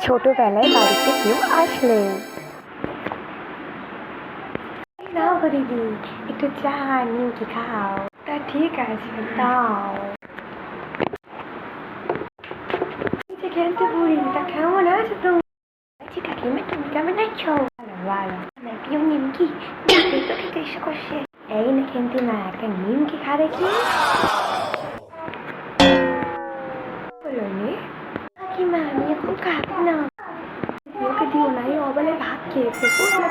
ছোটবেলায় বাড়িতে কেউ আসলে দিদি, একটু চা, নিমকি খাও। তা ঠিক আছে, দাও। খেলতে তা কেমন আছো তুমি আছি কাকিমা, তুমি কেমন আছো? ভালো নিমকি তো খেতে ইচ্ছে করছে। এই না খেলতে মা একটা নিমকি খাবে কি? দিও না, এই অবলে ভাত খেয়েছে।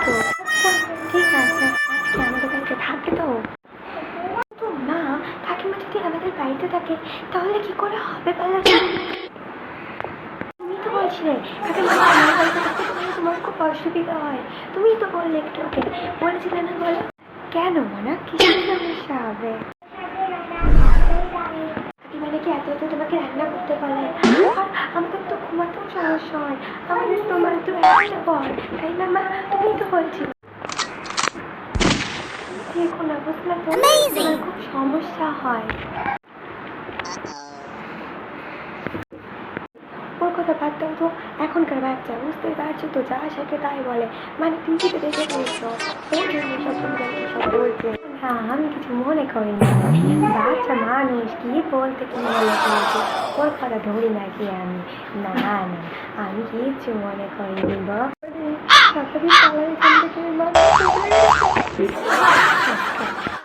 তো, ঠিক আছে, আজকে আমাদের বাড়িতে থাকবে তো মা, কাকিমা যদি আমাদের বাড়িতে থাকে, তাহলে কি করে হবে বলো? তুমি তো বলছিলে আমার তোমার খুব অসুবিধা হয়। তুমিই তো বললে একটু ওকে বলেছিলে না বলো? কেন মানা কিসের সমস্যা হবে? সমস্যা হয় আমাদের তোমার তো একটা পর তাই না মা? তুমিই তো বলছিলে। দেখো না বুঝলে তো? খুব সমস্যা হয়। ওর কথা বাদ দাও তো এখনকার বাচ্চা বুঝতেই পারছ তো যা শেখে তাই বলে। মানে টিভিতে দেখে বলছো ওই জন্য সব সব বলছে হ্যাঁ আমি কিছু মনে করি না বাচ্চা মানুষ, কি বলতে কি মনে করছে ওর কথা ধরি না কি আমি? না না, আমি কিচ্ছু মনে করিনি গো